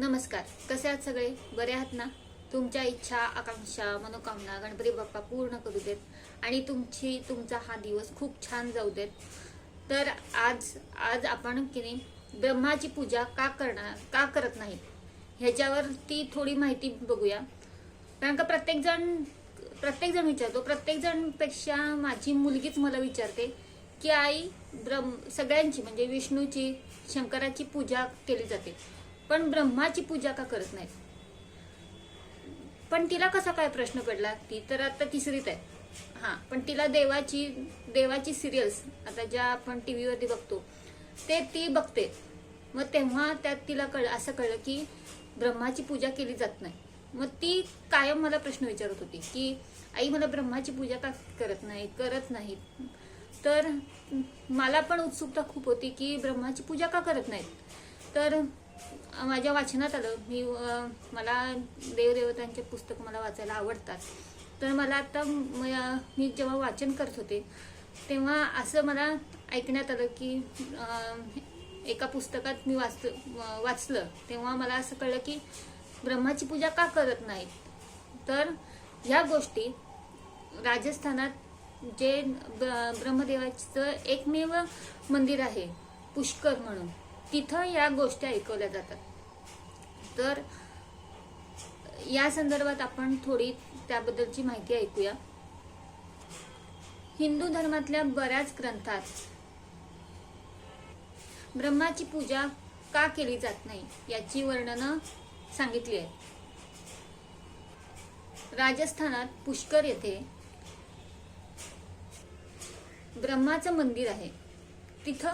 नमस्कार. कसे आहात सगळे? बरे आहात ना? तुमच्या इच्छा आकांक्षा मनोकामना गणपती बाप्पा पूर्ण करू देत आणि तुमची तुमचा हा दिवस खूप छान जाऊ देत. तर आज आज आपण की नाही ब्रह्माची पूजा का करणार का करत नाही ह्याच्यावरती थोडी माहिती बघूया. कारण का प्रत्येक जण प्रत्येक जण विचारतो. प्रत्येक माझी मुलगीच मला विचारते की आई ब्रह्म सगळ्यांची म्हणजे विष्णूची शंकराची पूजा केली जाते. पण ब्रह्माची पूजा का करत नाहीत? पण तिला कसा काय प्रश्न पडला? ती तर आता तिसरीत आहे. हा पण तिला देवाची देवाची सिरियल्स आता ज्या आपण टीव्हीवरती बघतो ते ती बघते. मग तेव्हा त्यात तिला कळ असं कळलं की ब्रह्माची पूजा केली जात नाही. मग ती कायम मला प्रश्न विचारत होती की आई मला ब्रह्माची पूजा का करत नाही? करत नाहीत तर मला पण उत्सुकता खूप होती की ब्रह्माची पूजा का करत नाहीत? तर माझ्या वाचनात आलं. मी मला देवदेवतांचे पुस्तक मला वाचायला आवडतात. तर मला आता म- मी जेव्हा वाचन करत होते तेव्हा असं मला ऐकण्यात आलं की एका पुस्तकात मी वाच वाचलं. तेव्हा मला असं कळलं की ब्रह्माची पूजा का करत नाहीत? तर ह्या गोष्टी राजस्थानात जे ब्रह्मदेवाचं एकमेव मंदिर आहे पुष्कर म्हणून. तिथं या गोष्टी ऐकवल्या जातात. तर या संदर्भात आपण थोडी त्याबद्दलची माहिती ऐकूया. हिंदू धर्मातल्या बऱ्याच ग्रंथात ब्रह्माची पूजा का केली जात नाही याची वर्णनं सांगितली आहे राजस्थानात पुष्कर येथे ब्रह्माचं मंदिर आहे. तिथं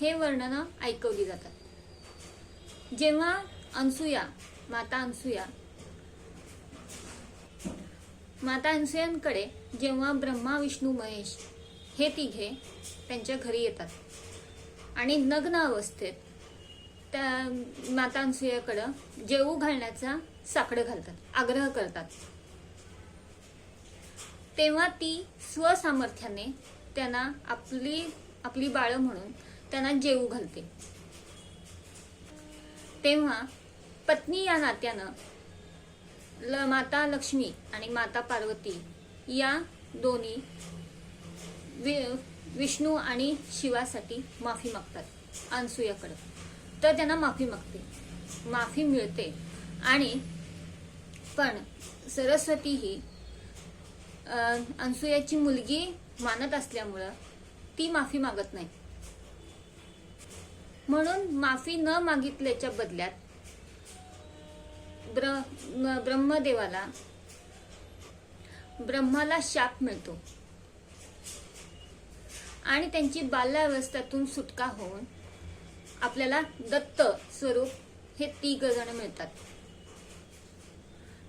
हे वर्णनं ऐकवली जातात. जेव्हा अनसुया माता अनसुया माता अनसुयांकडे जेव्हा ब्रह्मा विष्णू महेश हे तिघे त्यांच्या घरी येतात. आणि नग्न अवस्थेत त्या माता अनसुयाकडं जेवू घालण्याचा साकडं घालतात आग्रह करतात. तेव्हा ती स्वसामर्थ्याने त्यांना आपली आपली बाळं म्हणून त्यांना जेवू घालते. तेव्हा पत्नी या नात्यानं ल माता लक्ष्मी आणि माता पार्वती या दोन्ही वि- विष्णू आणि शिवासाठी माफी मागतात अनसूयाकडं तर त्यांना माफी मागते. माफी मिळते. आणि पण सरस्वती ही अं, अनसुयाची मुलगी मानत असल्यामुळं ती माफी मागत नाही. म्हणून माफी न मागितल्याच्या बदल्यात ब्र ब्रह्मदेवाला ब्रह्माला शाप मिळतो. आणि त्यांची बाल्यावस्थेतून सुटका होऊन आपल्याला दत्त स्वरूप हे तिघ जण मिळतात.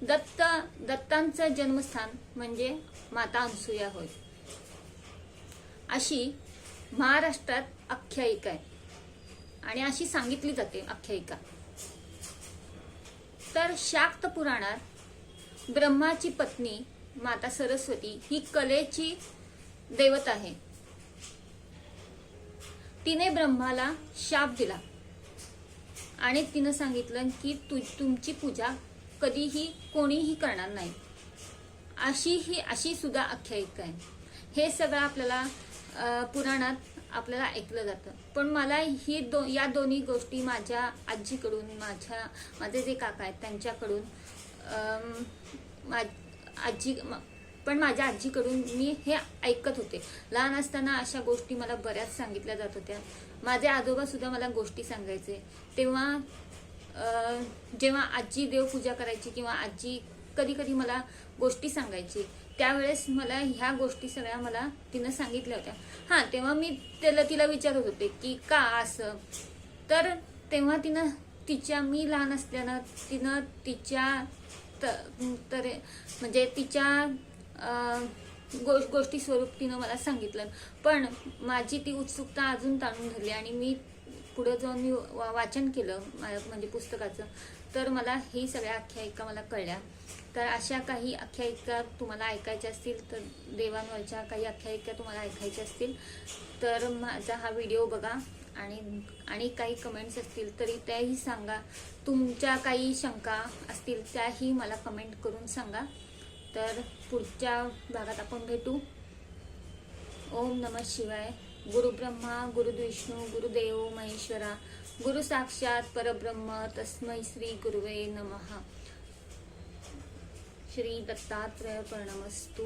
दत्त दत्तांचं जन्मस्थान म्हणजे माता अनसुया होय. अशी महाराष्ट्रात आख्यायिका आहे. आणि अशी सांगितली जाते आख्यायिका. तर शाक्त पुराणात ब्रह्माची पत्नी माता सरस्वती ही कलेची दैवत आहे. तिने ब्रह्माला शाप दिला. आणि तिनं सांगितलं की तु तुमची पूजा कधीही कोणीही करणार नाही. अशी ही अशी सुद्धा आख्यायिका आहे. हे सगळं आपल्याला पुराणात आपल्याला ऐकलं जातं. पण मला ही दो या दोन्ही गोष्टी माझ्या आजीकडून माझ्या माझे जे काका आहेत त्यांच्याकडून मा- आजी पण माझ्या आजीकडून मी हे ऐकत होते. लहान असताना अशा गोष्टी मला बऱ्याच सांगितल्या जात होत्या. माझे आजोबा सुद्धा मला गोष्टी सांगायचे. तेव्हा जेव्हा आजी देवपूजा करायची किंवा आजी कधी कधी मला गोष्टी सांगायची त्यावेळेस मला ह्या गोष्टी सगळ्या मला तिनं सांगितल्या होत्या. हां तेव्हा मी त्याला तिला विचारत होते की का असं? तर तेव्हा तिनं तिच्या मी लहान असल्यानं तिनं तिच्या त- तर म्हणजे तिच्या गो गोष्टी स्वरूप तिनं मला सांगितलं. पण माझी ती उत्सुकता अजून ताणून धरली आणि मी पुढं जाऊन मी वा- वाचन केलं म्हणजे पुस्तकाचं. तर मला ही सगळ्या आख्यायिका मला कळल्या. तर अशा काही आख्यायिका तुम्हाला ऐकायच्या असतील तर देवांवरच्या काही आख्यायिका तुम्हाला ऐकायच्या असतील तर माझा हा व्हिडिओ बघा आणि आणि काही कमेंट्स असतील तरी त्याही सांगा. तुमच्या काही शंका असतील त्याही मला कमेंट करून सांगा. तर पुढच्या भागात आपण भेटू. ओम नम शिवाय. गुरु ब्रह्मा गुरुविष्णू गुरुदेव महेश्वरा गुरु साक्षात परब्रह्म तस्मै श्री गुरुवे नमः. श्री दत्तात्रय प्रणमस्तू।